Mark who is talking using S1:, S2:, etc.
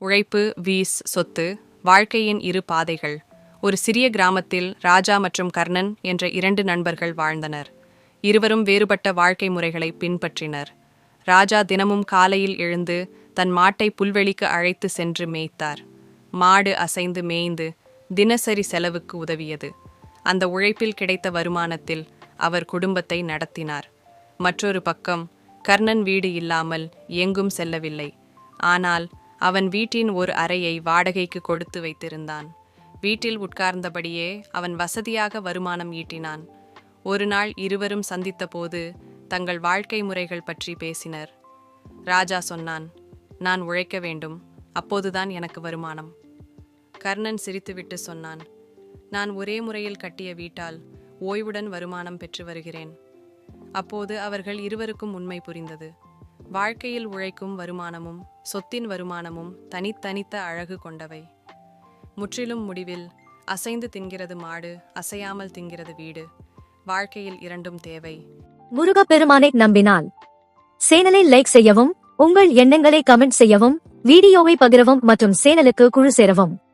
S1: உழைப்பு வீஸ் சொத்து வாழ்க்கையின் இரு பாதைகள். ஒரு சிறிய கிராமத்தில் ராஜா மற்றும் கர்ணன் என்ற இரண்டு நண்பர்கள் வாழ்ந்தனர். இருவரும் வேறுபட்ட வாழ்க்கை முறைகளை பின்பற்றினர். ராஜா தினமும் காலையில் எழுந்து தன் மாட்டை புல்வெளிக்கு அழைத்து சென்று மேய்த்தார். மாடு அசைந்து மேய்ந்து தினசரி செலவுக்கு உதவியது. அந்த உழைப்பில் கிடைத்த வருமானத்தில் அவர் குடும்பத்தை நடத்தினார். மற்றொரு பக்கம் கர்ணன் வீடு இல்லாமல் எங்கும் செல்லவில்லை. ஆனால் அவன் வீட்டின் ஒரு அறையை வாடகைக்கு கொடுத்து வைத்திருந்தான். வீட்டில் உட்கார்ந்தபடியே அவன் வசதியாக வருமானம் ஈட்டினான். ஒரு நாள் இருவரும் சந்தித்தபோது தங்கள் வாழ்க்கை முறைகள் பற்றி பேசினர். ராஜா சொன்னான் நான் உழைக்க வேண்டும். அப்போதுதான் எனக்கு வருமானம். கர்ணன் சிரித்துவிட்டு சொன்னான் நான் ஒரே முறையில் கட்டிய வீட்டால் ஓய்வுடன் வருமானம் பெற்று வருகிறேன். அப்போது அவர்கள் இருவருக்கும் உண்மை புரிந்தது. வாழ்க்கையில் உழைக்கும் வருமானமும் சொத்தின் வருமானமும் தனித்தனித்த அழகு கொண்டவை. முற்றிலும் முடிவில் அசைந்து தின்கிறது மாடு அசையாமல் தின்கிறது வீடு. வாழ்க்கையில் இரண்டும் தேவை.
S2: முருகப்பெருமானை நம்பினால். சேனலை லைக் செய்யவும் உங்கள் எண்ணங்களை கமெண்ட் செய்யவும் வீடியோவை பகிரவும் மற்றும் சேனலுக்கு குழு சேரவும்.